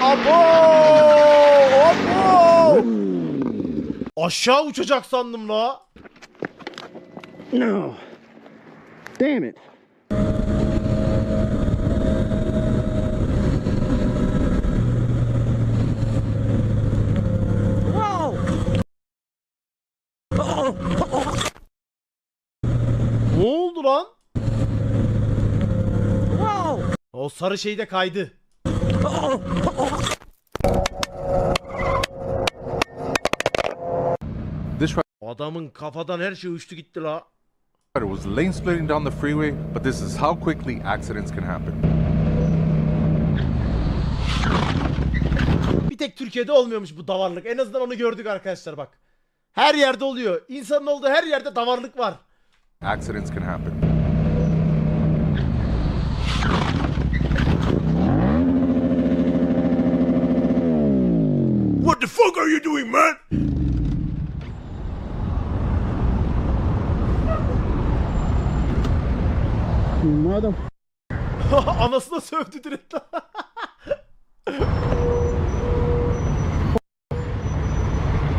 Abo! Abo! Aşağı uçacak sandım la. No. Damn it. Ne oldu lan? O sarı şey de kaydı. This Adamın kafadan her şey uçtu gitti la. rider was lane splitting down the freeway, but this is how quickly accidents can happen. Bir tek Türkiye'de olmuyormuş bu davarlık. En azından onu gördük arkadaşlar bak. Her yerde oluyor. İnsanın olduğu her yerde davarlık var. Accidents can happen. Fuck are you doing man? Mother. Anasına sövdü direkt.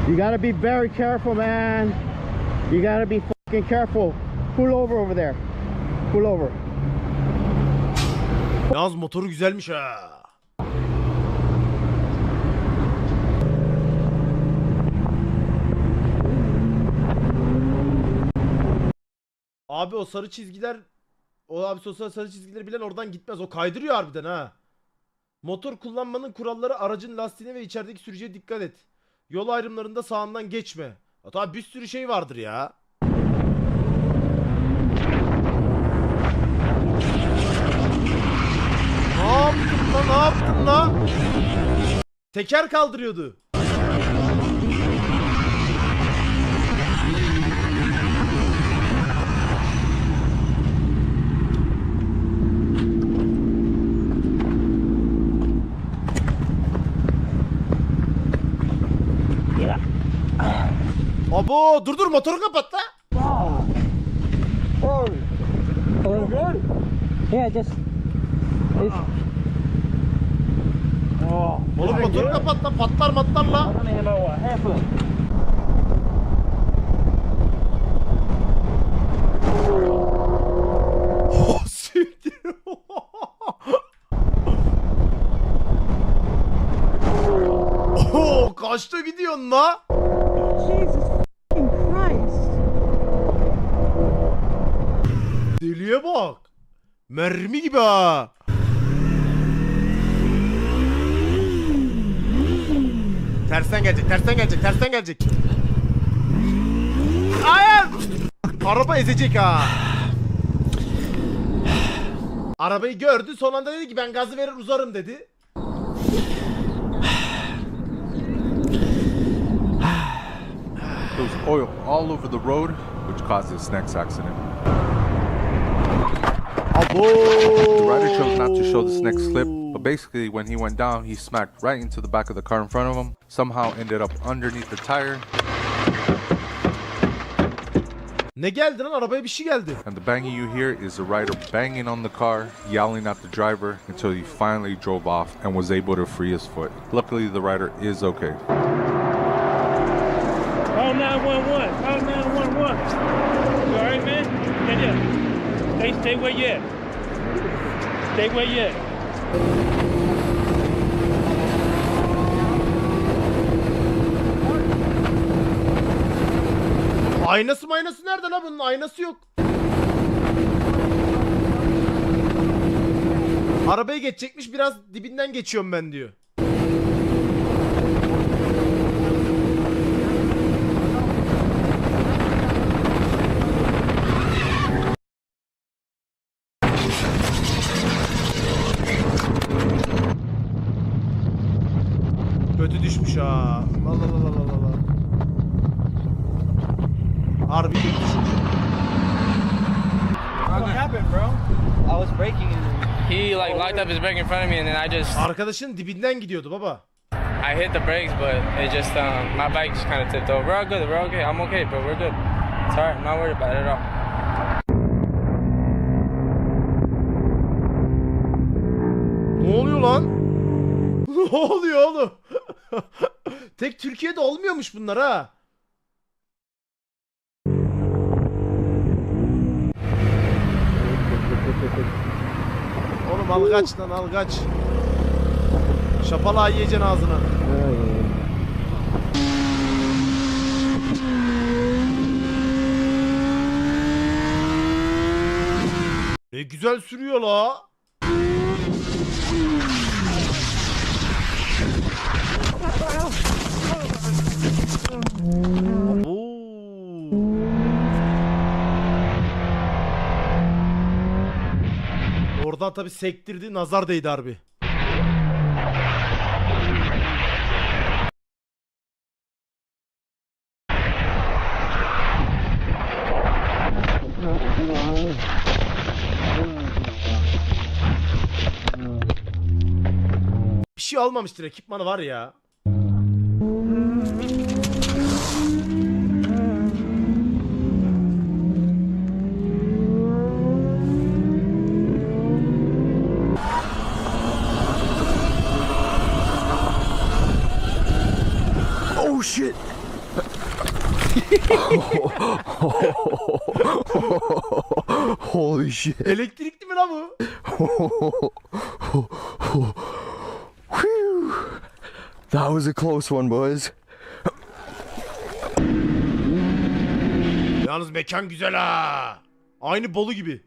You gotta be very careful, man. You gotta be fucking careful. Pull over over there. Pull over. Yalnız motoru güzelmiş ha. Abi o sarı çizgiler o abi sarı sarı çizgileri bilen oradan gitmez. O kaydırıyor harbiden ha. Motor kullanmanın kuralları aracın lastiğine ve içerideki sürücüye dikkat et. Yol ayrımlarında sağından geçme. Hatta bir sürü şey vardır ya. Ne yaptın lan? Ne yaptın lan? Teker kaldırıyordu. Abo dur dur motoru kapat la. Yeah, just. It's, Oğlum motoru kapat la patlar matlar la. Oh, kaçta gidiyorsun la? Deliye bak. Mermi gibi ha. Tersten gelecek, tersten gelecek, tersten gelecek. Hayır! Araba ezecek ha. Arabayı gördü, son anda dedi ki ben gazı verir uzarım dedi. There was oil all over the road, which caused this next accident. The rider chose not to show this next clip, but basically, when he went down, he smacked right into the back of the car in front of him, somehow ended up underneath the tire, Ne geldi lan arabaya bir şey geldi. and the banging you hear is the rider banging on the car, yelling at the driver until he finally drove off and was able to free his foot. Luckily, the rider is okay. Call 911. Call 911. You all right, man? Yeah, yeah. Stay, stay where you at. Stay where you at. Aynası maynası nerede lan bunun aynası yok. Arabayı geçecekmiş biraz dibinden geçiyorum ben diyor. Kötü düşmüş ha. La la la la la la la. Harbi kötü düşmüş. What happened, bro? I was braking and He like locked up his brake in front of me, and then I just Arkadaşın dibinden gidiyordu baba. I hit the brakes, but it just um my bike just kind of tipped over. We're all good. We're okay. I'm okay, bro. We're good. It's alright. I'm not worried about it at all. Ne oluyor lan? ne oluyor oğlum? Tek Türkiye'de olmuyormuş bunlar ha. Oğlum al kaç lan al kaç. Şapalağı yiyeceksin ağzına. Ne güzel sürüyor la. Oradan tabi sektirdi nazar değdi harbi. Bir şey almamıştır ekipmanı var ya. Holy shit! Elektrikli mi lan bu? That was a close one, boys. Yalnız mekan güzel ha. Aynı Bolu gibi.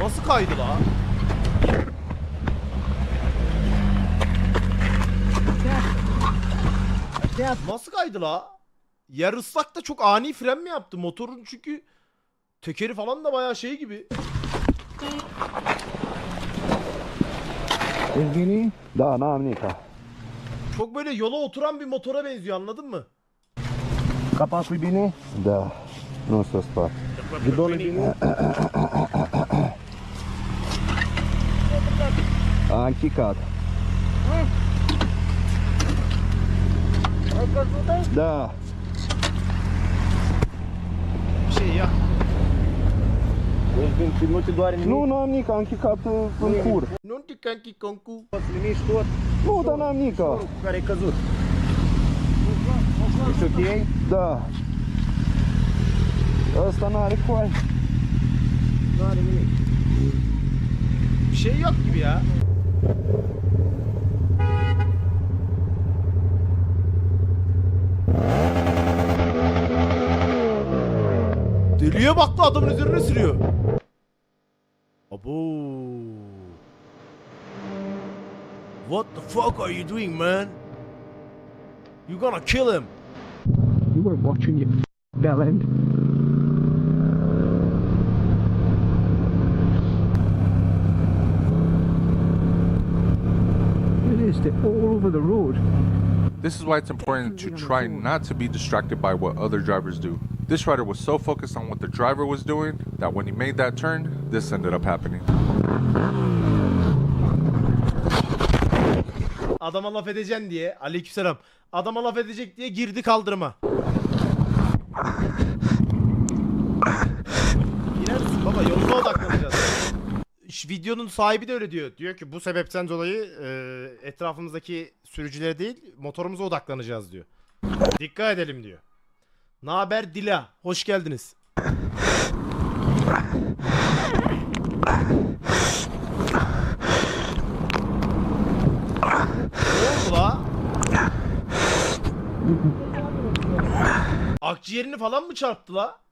Nasıl kaydı la? Nasıl kaydı la? Yer ıslak çok ani fren mi yaptı? Motorun çünkü tekeri falan da bayağı şey gibi. Evgeni da namnika. Çok böyle yola oturan bir motora benziyor anladın mı? Kapak bibini. Da. Nasıl spar. Gidoli bini. a anticat. Ai căzut aici? Da. Ce ia? Deci nu te doare nimic? Nu, nu am nici, am închicat în cur. Nu te că închică în cur? Poți liniști tot? Nu, dar n-am nică. care e căzut. Ești ok? Da. Asta n-are coai. N-are nimic. Bir şey yok gibi ya. Deliye baktı adamın üzerine sürüyor. Abo. What the fuck are you doing man? You gonna kill him. You weren't watching you bell end. They're all over the road. This is why it's important to try not to be distracted by what other drivers do. This rider was so focused on what the driver was doing that when he made that turn, this ended up happening. Adama laf edeceksin diye. Aleykümselam. Adama laf edecek diye girdi kaldırıma. İnersin baba yoluna odaklanacağız. Şu videonun sahibi de öyle diyor. Diyor ki bu sebepten dolayı e, etrafımızdaki sürücülere değil motorumuza odaklanacağız diyor. Dikkat edelim diyor. Naber Dila? Hoş geldiniz. Akciğerini falan mı çarptı la?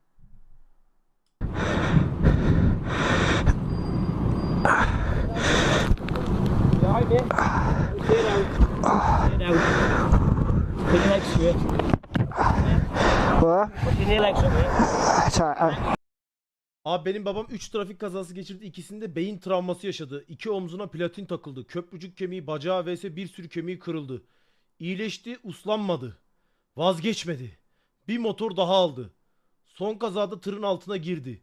Abi benim babam 3 trafik kazası geçirdi. İkisinde beyin travması yaşadı. İki omzuna platin takıldı. Köprücük kemiği, bacağı vs bir sürü kemiği kırıldı. İyileşti, uslanmadı. Vazgeçmedi. Bir motor daha aldı. Son kazada tırın altına girdi.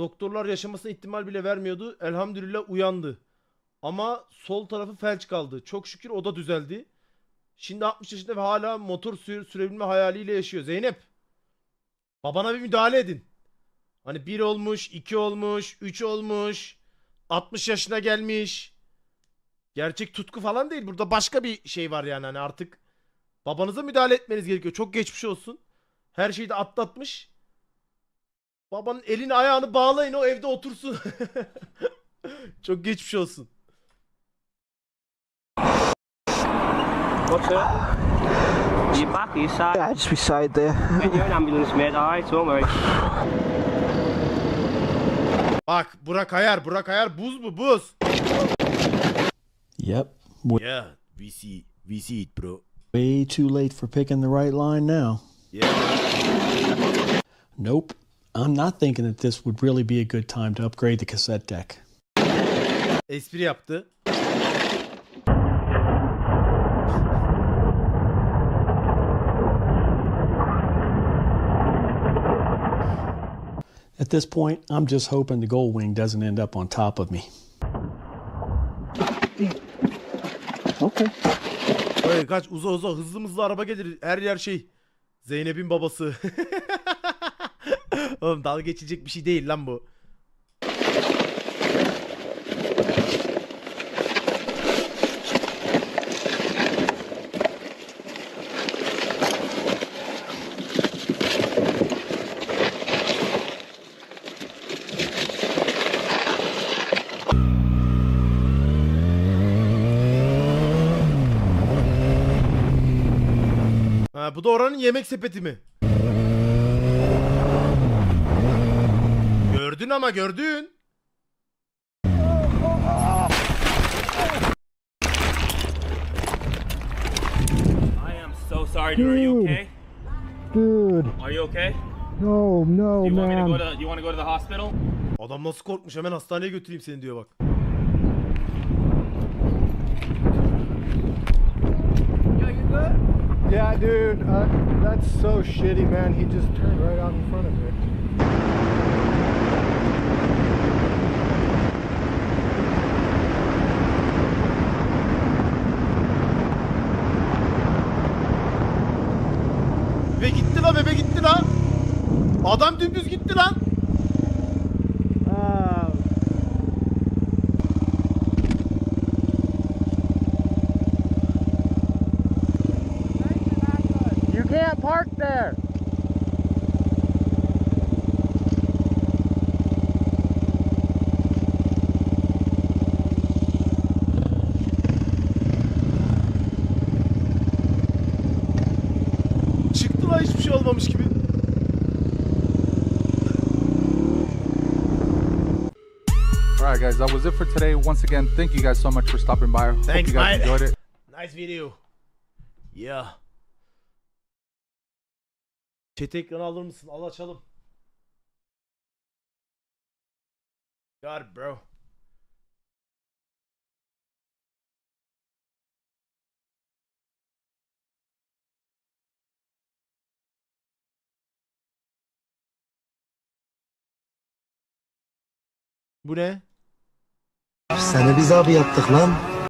Doktorlar yaşamasına ihtimal bile vermiyordu. Elhamdülillah uyandı. Ama sol tarafı felç kaldı. Çok şükür o da düzeldi. Şimdi 60 yaşında ve hala motor sür sürebilme hayaliyle yaşıyor. Zeynep. Babana bir müdahale edin. Hani 1 olmuş, 2 olmuş, 3 olmuş. 60 yaşına gelmiş. Gerçek tutku falan değil. Burada başka bir şey var yani hani artık babanıza müdahale etmeniz gerekiyor. Çok geçmiş olsun. Her şeyi de atlatmış. Babanın elini ayağını bağlayın o evde otursun. Çok geçmiş olsun. What's up? You back, you side? Yeah, just beside there. You're an ambulance, mate. Alright, don't worry. Bak Burak Ayar, Burak Ayar buz bu buz. Yep. Yeah, we see, we see it bro. Way too late for picking the right line now. Yeah. Nope. I'm not thinking that this would really be a good time to upgrade the cassette deck. Espri yaptı. At this point, I'm just hoping the Gold Wing doesn't end up on top of me. Okay. Hey, kaç uza uza hızlı hızlı araba gelir. Her yer şey. Zeynep'in babası. Oğlum dalga geçilecek bir şey değil lan bu. Bu da oranın yemek sepeti mi? Gördün ama gördün. I am so sorry, dude. Are you okay? Dude. Are you okay? No, no, You want me to go man. to you want to go to the hospital? Adam nasıl korkmuş hemen hastaneye götüreyim seni diyor bak. Yeah, dude. Uh, that's so shitty, man. He just turned right out in front of me. Bebe gitti la bebe gitti la. Adam dümdüz gitti lan. You can't park there. Çıktı la hiçbir şey olmamış gibi. Right, guys, that was it for today. Once again, thank you guys so much for stopping by. Hope you guys mate. enjoyed it. Nice video. Yeah. Chat ekranı alır mısın? Al açalım. Got it bro. Bu ne? Seni biz abi yaptık lan.